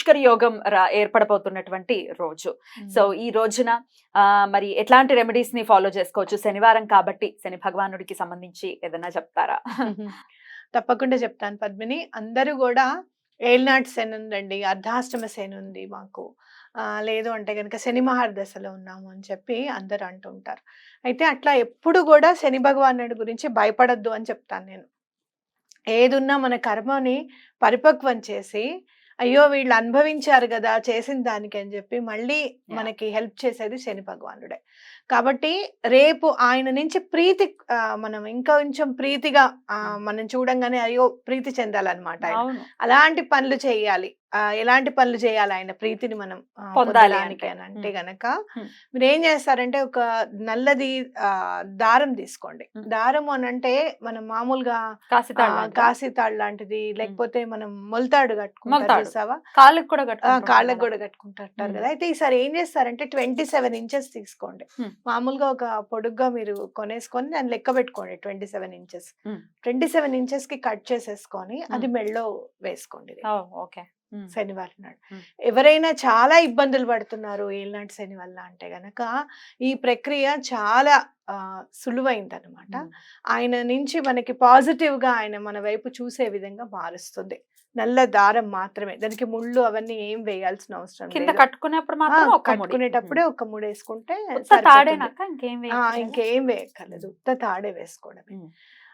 ద్విపుష్కర యోగం రా- ఏర్పడబోతున్నటువంటి రోజు. సో ఈ రోజున మరి ఎట్లాంటి రెమెడీస్ని ఫాలో చేసుకోవచ్చు? శనివారం కాబట్టి శని భగవానుడికి సంబంధించి ఏదైనా చెప్తారా? తప్పకుండా చెప్తాను పద్మిని. అందరూ కూడా ఏಳ್నాటి శని ఉందండి అర్ధాష్టమ శని ఉంది మాకు. ఆ, లేదు అంటే కనుక శని మహార్దశలో ఉన్నాము అని చెప్పి అందరూ అంటుంటారు అయితే అట్లా ఎప్పుడు కూడా శని భగవానుడి గురించి భయపడద్దు అని చెప్తాను నేను. ఏదున్నా మన కర్మని పరిపక్వం చేసి అయ్యో! వీళ్ళు అనుభవించారు కదా! చేసిన దానికి అని చెప్పి మళ్ళీ మనకి హెల్ప్ చేసేది శని భగవానుడే. కాబట్టి రేపు ఆయన నుంచి ప్రీతి మనం ఇంకా కొంచెం ప్రీతిగా మనం చూడంగానే అయ్యో! ప్రీతి చెందాలన్నమాట అలాంటి పనులు చేయాలి. ఎలాంటి పనులు చేయాలి ఆయన ప్రీతిని మనం పొందడానికి. అని అంటే. గనక. మీరు ఏం చేస్తారంటే ఒక నల్లది ఆ, దారం తీసుకోండి. దారం అని అంటే మనం మామూలుగా కాసితాడు లాంటిదా? లేకపోతే మనం మొలతాడు. చూసావా కాళ్ళకి కూడా కాళ్ళకు. కూడా కట్టుకుంటారు. కదా అయితే ఈసారి ఏం చేస్తారంటే ట్వంటీ సెవెన్ ఇంచెస్ తీసుకోండి. మామూలుగా ఒక పొడుగ్గా మీరు కొనేసుకొని దాన్ని లెక్క పెట్టుకోండి twenty seven inches. Twenty seven ఇంచెస్కి కట్ చేసేసుకొని అది. మెళ్ళో వేసుకోండి ఓకే. శనివారం నాడు. ఎవరైనా చాలా ఇబ్బందులు పడుతున్నారు ఏళ్ళనాటి శని వల్ల అంటే గనక ఈ ప్రక్రియ చాలా ఆ, సులువైందన్నమాట ఉమ్. ఆయన నుంచి మనకి పాజిటివ్గా ఆయన మన వైపు చూసే విధంగా మారుస్తుంది. నల్ల దారం మాత్రమే. దానికి ముళ్ళు అవన్నీ ఏం వేయాల్సిన అవసరం కింద కట్టుకునేప్పుడు మాత్రం. కట్టుకునేటప్పుడే ఒక ముడి వేసుకుంటే ఇంకేం వేయక్కర్లేదా? ఉత్త తాడే వేసుకోవడమే.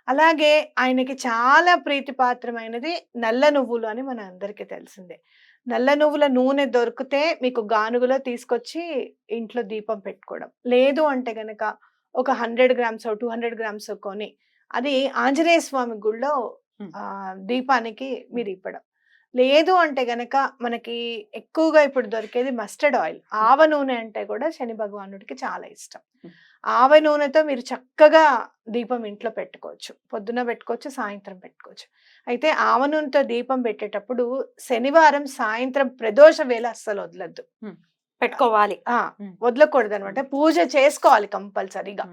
అలాగే ఆయనకి చాలా ప్రీతిపాత్రమైనది నల్ల నువ్వులు అని మన అందరికీ తెలిసిందే. నల్ల నువ్వుల నూనె దొరికితే మీకు గానుగులో తీసుకొచ్చి ఇంట్లో దీపం పెట్టుకోవడం. లేదు అంటే గనక ఒక hundred grams two hundred grams కొని అది ఆంజనేయ స్వామి గుళ్ళో దీపానికి మీరు ఇవ్వడం. లేదు అంటే గనక మనకి ఎక్కువగా ఇప్పుడు దొరికేది మస్టర్డ్ ఆయిల్. ఆవ నూనె అంటే కూడా శని భగవానుడికి చాలా ఇష్టం. ఆవ నూనెతో మీరు చక్కగా దీపం ఇంట్లో పెట్టుకోవచ్చు. పొద్దున పెట్టుకోవచ్చు సాయంత్రం పెట్టుకోవచ్చు. అయితే ఆవ నూనెతో దీపం పెట్టేటప్పుడు శనివారం సాయంత్రం ప్రదోష వేళ అస్సలు వదలద్దు. పెట్టుకోవాలి. వదలకూడదు అనమాట పూజ చేసుకోవాలి కంపల్సరీగా.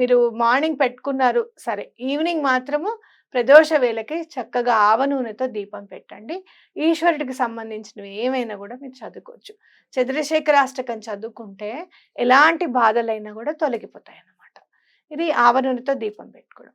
మీరు మార్నింగ్ పెట్టుకున్నారు సరే. ఈవినింగ్ మాత్రము ప్రదోష వేళకి చక్కగా ఆవ నూనెతో దీపం పెట్టండి. ఈశ్వరుడికి సంబంధించినవి ఏమైనా కూడా మీరు చదువుకోవచ్చు. చంద్రశేఖరాష్టకం చదువుకుంటే ఎలాంటి బాధలైనా కూడా తొలగిపోతాయి అన్నమాట ఇది ఆవ నూనెతో దీపం పెట్టుకోవడం.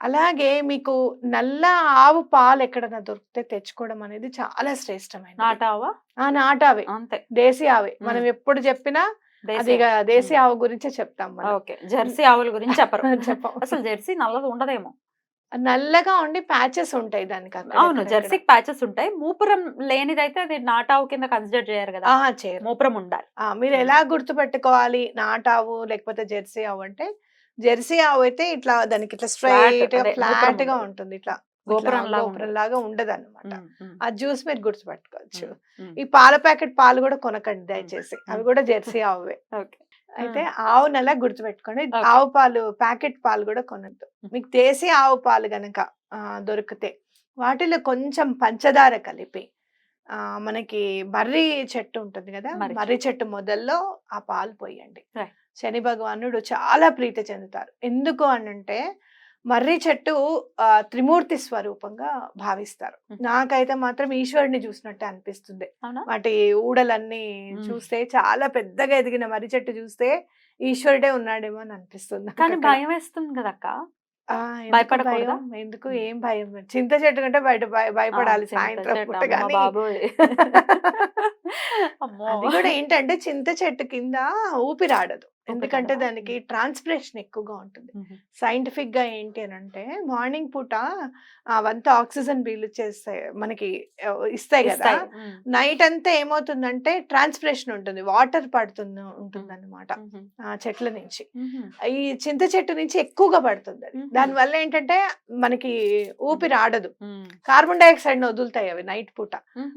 అలాగే మీకు నల్ల ఆవు పాలు ఎక్కడైనా దొరికితే తెచ్చుకోవడం అనేది చాలా శ్రేష్టమైనది. నాటావా ఆ నాటావే అంతే. దేశీ ఆవే. మనం. ఎప్పుడు చెప్పినా దేశీ అది. ఆవు. గురించే చెప్తాం ఓకే. జెర్సీ ఆవుల గురించి చెప్పరు. చెప్పం. అసలు జెర్సీ నల్లది ఉండదేమో. నల్లగా ఉండి ప్యాచెస్ ఉంటాయి దానికి అవును జెర్సీకి ప్యాచెస్ ఉంటాయి. మూపురం లేనిదైతే అది నాటావు కింద కన్సిడర్ చేయరు కదా. చేయరు. మూపురం ఉండాలి. మీరు ఎలా గుర్తుపెట్టుకోవాలి? నాటావు లేకపోతే జెర్సీ ఆవు అంటే జెర్సీ ఆవు అయితే ఇట్లా దానికి ఇట్లా స్ట్రైట్గా ఫ్లాట్గా. ఉంటుంది. ఇట్లా గోపురం లాగా గోపురం లాగా ఉండదు అనమాట ఆ జ్యూస్ మీరు గుర్తుపెట్టుకోవచ్చు. ఈ పాల ప్యాకెట్ పాలు కూడా కొనకండి దయచేసి. అవి. కూడా జెర్సీ ఆవువే ఓకే. అయితే ఆవు నెల గుర్తుపెట్టుకోండి. ఆవు పాలు ప్యాకెట్ పాలు కూడా కొనద్దు. మీకు దేశీ ఆవు పాలు గనక ఆ, దొరికితే వాటిలో కొంచెం పంచదార కలిపి ఆ, మనకి మర్రి చెట్టు ఉంటుంది కదా మర్రి చెట్టు మొదల్లో ఆ పాలు పోయండి. శని భగవానుడు చాలా ప్రీతి చెందుతారు ఎందుకు అనంటే మర్రి చెట్టు త్రిమూర్తి స్వరూపంగా భావిస్తారు. నాకైతే మాత్రం ఈశ్వరుని చూసినట్టే అనిపిస్తుంది. వాటి ఊడలన్నీ. చూస్తే చాలా పెద్దగా ఎదిగిన మర్రి చెట్టు చూస్తే ఈశ్వరుడే ఉన్నాడేమో అని అనిపిస్తుంది కానీ. భయం వేస్తుంది కదక్క ఆ, ఎందుకు? భయం? ఏం భయం? చింత చెట్టు కంటే బయట భయ- భయపడాలి సాయంత్రం పూట కానీ అది కూడా ఏంటంటే చింత చెట్టు కింద ఊపిరాడదు ఎందుకంటే? దానికి ట్రాన్స్పిరేషన్ ఎక్కువగా ఉంటుంది సైంటిఫిక్గా ఏంటి అని అంటే మార్నింగ్ పూట అవంతా ఆక్సిజన్ బీలు చేస్తాయి మనకి ఇస్తాయి కదా. నైట్ అంతా ఏమవుతుందంటే ట్రాన్స్పిరేషన్ ఉంటుంది వాటర్ పడుతుంది ఉంటుంది అనమాట. చెట్ల నుంచి. ఈ చింత చెట్టు నుంచి ఎక్కువగా పడుతుంది అది మ్మ్. దాని వల్ల ఏంటంటే మనకి ఊపిరి ఆడదు. కార్బన్ డైఆక్సైడ్ వదులుతాయి అవి నైట్ పూట.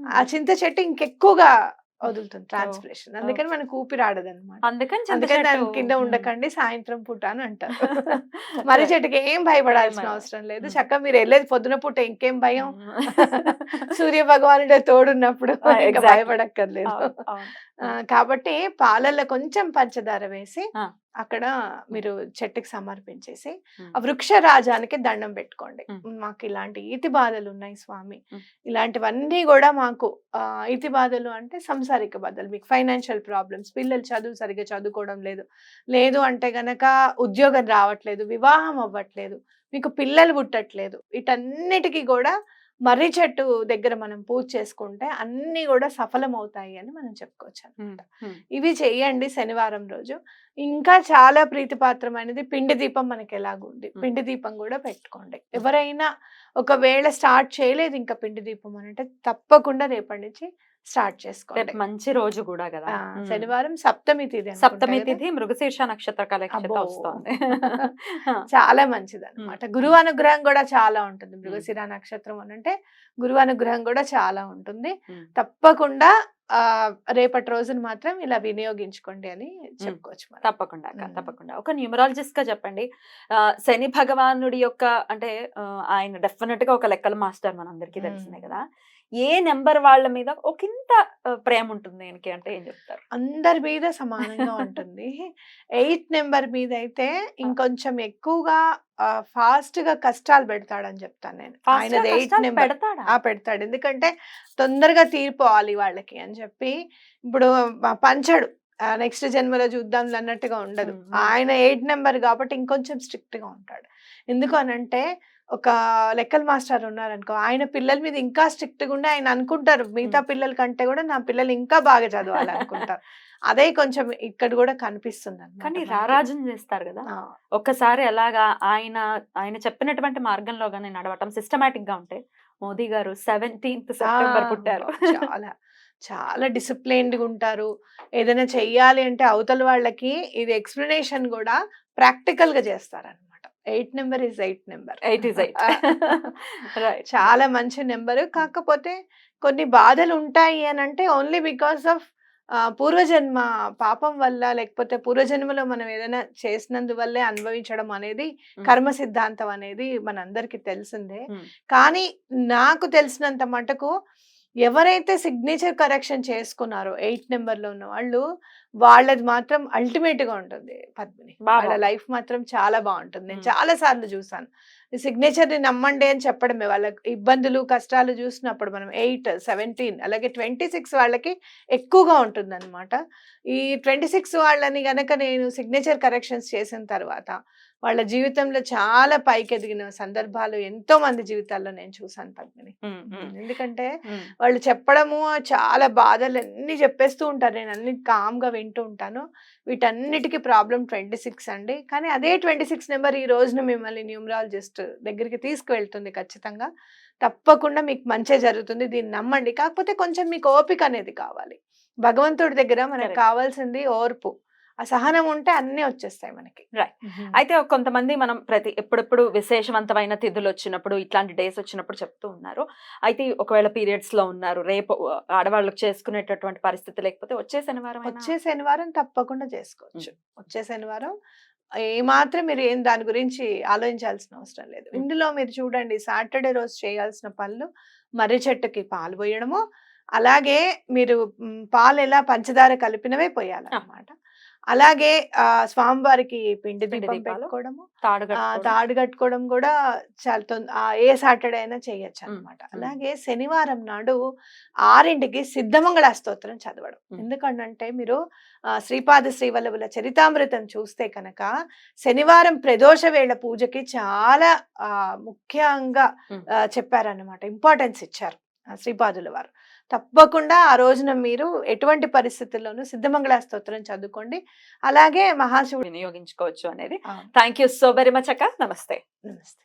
ఆ చింత చెట్టు ఇంకెక్కువగా వదులుతుంది ట్రాన్స్పిరేషన్ అందుకని మనకు ఊపిరి ఆడదు అనమాట అందుకని అందుకని దాని కింద. ఉండకండి సాయంత్రం పూట అని అంటారు మరి చెట్టుకి ఏం భయపడాల్సిన భయం. అవసరం లేదు. చక్కగా మీరు వెళ్ళేది పొద్దున పూట ఇంకేం భయం. సూర్య భగవానుడే తోడున్నప్పుడు ఇంకా. భయపడక్కర్లేదు కాబట్టి పాలల్లో కొంచెం పంచదార వేసి. అక్కడ మీరు చెట్టుకి సమర్పించేసి. ఆ వృక్ష రాజానికి దండం పెట్టుకోండి. మాకు ఇలాంటి ఈతి బాధలు ఉన్నాయి స్వామి. ఇలాంటివన్నీ కూడా మాకు ఈతి బాధలు అంటే సంసారిక బాధలు మీకు ఫైనాన్షియల్ ప్రాబ్లమ్స్ పిల్లలు చదువు సరిగ్గా చదువుకోవడం లేదు లేదు అంటే గనక ఉద్యోగం రావట్లేదు వివాహం అవ్వట్లేదు మీకు పిల్లలు పుట్టట్లేదు వీటన్నిటికీ కూడా మర్రి చెట్టు దగ్గర మనం పూజ చేసుకుంటే అన్నీ కూడా సఫలం అవుతాయి అని మనం చెప్పుకోవచ్చు. అనమాట. ఇవి చెయ్యండి శనివారం రోజు ఇంకా చాలా ప్రీతిపాత్రమైనది పిండి దీపం మనకి ఎలాగుంది. పిండి దీపం కూడా పెట్టుకోండి ఎవరైనా ఒకవేళ స్టార్ట్ చేయలేదు ఇంకా పిండి దీపం అని అంటే తప్పకుండా రేపటి నుంచి స్టార్ట్ చేసుకోండి మంచి రోజు కూడా కదా. శనివారం సప్తమి తిథి సప్తమి? తిథి మృగశీర్ష నక్షత్ర కలక్షత అబ్బో. వస్తోంది చాలా మంచిది అనమాట. గురువు అనుగ్రహం కూడా చాలా ఉంటుంది మృగశిర నక్షత్రం అని అంటే గురువు అనుగ్రహం కూడా చాలా ఉంటుంది. తప్పకుండా రేపటి రోజున మాత్రం ఇలా వినియోగించుకోండి అని చెప్పుకోవచ్చు. తప్పకుండా. తప్పకుండా ఒక న్యూమరాలజిస్ట్గా చెప్పండి ఆ, శని భగవానుడి యొక్క అంటే ఆయన డెఫినెట్గా ఒక లెక్కల మాస్టర్ మనందరికీ తెలిసిందే. కదా ఏ నెంబర్ వాళ్ళ మీద ఒక ఇంత ప్రేమ ఉంటుంది ఆయనకి అంటే ఏం చెప్తారు? అందరి మీద సమానంగా ఉంటుంది. ఎయిత్ నెంబర్ మీద అయితే ఇంకొంచెం ఎక్కువగా ఫాస్ట్గా కష్టాలు పెడతాడని చెప్తాను నేను. ఎయిత్ కష్టాలు నెంబర్ పెడతాడా? ఆ పెడతాడు. ఎందుకంటే తొందరగా తీరిపోవాలి వాళ్ళకి అని చెప్పి ఇప్పుడు పంచడు. నెక్స్ట్ జన్మలో చూద్దాం అన్నట్టుగా ఉండదు. ఆయన ఎయిట్ నెంబర్ కాబట్టి ఇంకొంచెం స్ట్రిక్ట్గా ఉంటాడు. ఎందుకు అనంటే ఒక లెక్కల మాస్టర్ ఉన్నారనుకో ఆయన పిల్లల మీద ఇంకా స్ట్రిక్ట్గా ఉండి ఆయన అనుకుంటారు మిగతా పిల్లల కంటే కూడా నా పిల్లలు ఇంకా బాగా చదవాలి అనుకుంటారు అదే కొంచెం ఇక్కడ కూడా కనిపిస్తుంది కానీ. రారాజం చేస్తారు కదా. ఒక్కసారి ఎలాగా ఆయన ఆయన చెప్పినటువంటి మార్గంలో కానీ నడవటం సిస్టమేటిక్గా ఉంటే మోదీ గారు సెవెంటీన్త్ సెప్టెంబర్ పుట్టారు. చాలా చాలా డిసిప్లైన్డ్గా ఉంటారు. ఏదైనా చెయ్యాలి అంటే అవతల వాళ్ళకి ఇది ఎక్స్ప్లెనేషన్ కూడా ప్రాక్టికల్గా చేస్తారన్నమాట. Eight number is eight number. Eight is eight. Right. చాలా మంచి నెంబర్. కాకపోతే కొన్ని బాధలు ఉంటాయి అని అంటే ఓన్లీ బికాస్ ఆఫ్ పూర్వజన్మ పాపం వల్ల లేకపోతే పూర్వజన్మలో మనం ఏదైనా చేసినందువల్లే అనుభవించడం అనేది కర్మ సిద్ధాంతం అనేది మనందరికీ తెలిసిందే. కానీ నాకు తెలిసినంత మటుకు ఎవరైతే సిగ్నేచర్ కరెక్షన్ చేసుకున్నారో ఎయిట్ నెంబర్లో ఉన్న వాళ్ళు వాళ్ళది మాత్రం అల్టిమేట్గా ఉంటుంది పద్మిని. వాళ్ళ లైఫ్ మాత్రం చాలా బాగుంటుంది. నేను. చాలా సార్లు చూసాను. ఈ సిగ్నేచర్ని నమ్మండి అని చెప్పడమే. వాళ్ళ ఇబ్బందులు కష్టాలు చూసినప్పుడు మనం ఎయిట్ సెవెంటీన్ అలాగే ట్వంటీ సిక్స్ వాళ్ళకి ఎక్కువగా ఉంటుంది అనమాట ఈ ట్వంటీ సిక్స్ వాళ్ళని గనక నేను సిగ్నేచర్ కరెక్షన్స్ చేసిన తర్వాత వాళ్ళ జీవితంలో చాలా పైకి ఎదిగిన సందర్భాలు ఎంతో మంది జీవితాల్లో నేను చూసాను పద్మిని ఎందుకంటే వాళ్ళు చెప్పడము చాలా బాధలు అన్ని చెప్పేస్తూ ఉంటారు. నేను అన్ని కామ్గా వింటూ ఉంటాను. వీటన్నిటికీ ప్రాబ్లం ట్వంటీ సిక్స్ అండి. కానీ అదే ట్వంటీ సిక్స్ నెంబర్ ఈ రోజున మిమ్మల్ని న్యూమరాలజిస్ట్ దగ్గరికి తీసుకువెళ్తుంది ఖచ్చితంగా. తప్పకుండా మీకు మంచి జరుగుతుంది. దీన్ని నమ్మండి. కాకపోతే కొంచెం మీకు ఓపిక అనేది కావాలి. భగవంతుడి దగ్గర మనకు. కావాల్సింది ఓర్పు. ఆ సహనం ఉంటే అన్ని వచ్చేస్తాయి మనకి. Right. అయితే కొంతమంది మనం ప్రతి ఎప్పుడెప్పుడు విశేషవంతమైన తిథులు వచ్చినప్పుడు ఇట్లాంటి డేస్ వచ్చినప్పుడు చెప్తూ ఉన్నారు. అయితే ఒకవేళ పీరియడ్స్లో ఉన్నారు రేపు ఆడవాళ్ళకి చేసుకునేటటువంటి పరిస్థితి లేకపోతే వచ్చే శనివారం వచ్చే శనివారం తప్పకుండా చేసుకోవచ్చు. వచ్చే శనివారం ఏమాత్రం మీరు ఏం దాని గురించి ఆలోచించాల్సిన అవసరం లేదు. ఇందులో మీరు చూడండి సాటర్డే రోజు చేయాల్సిన పనులు మర్రి చెట్టుకి పాలు పోయడము అలాగే మీరు పాలు ఎలా పంచదార కలిపినవే పోయాలన్నమాట. అలాగే ఆ స్వామివారికి పిండి దీపం. పెట్టుకోవడము తాడు కట్టుకోవడం. తాడు కట్టుకోవడం కూడా చాలా ఏ సాటర్డే అయినా చేయొచ్చు. అనమాట. అలాగే శనివారం నాడు ఆరింటికి సిద్ధమంగళ స్తోత్రం చదవడం. ఎందుకంటే మీరు శ్రీపాద శ్రీవల్లభుల చరితామృతం చూస్తే కనుక శనివారం ప్రదోష వేళ పూజకి చాలా ముఖ్యంగా చెప్పారన్నమాట ఇంపార్టెన్స్ ఇచ్చారు శ్రీపాదుల వారు తప్పకుండా ఆ రోజున మీరు ఎటువంటి పరిస్థితుల్లోనూ సిద్ధమంగళ స్తోత్రం చదువుకోండి. అలాగే మహాశివుడు వినియోగించుకోవచ్చు అనేది. Thank you so very much అక్క. నమస్తే. నమస్తే.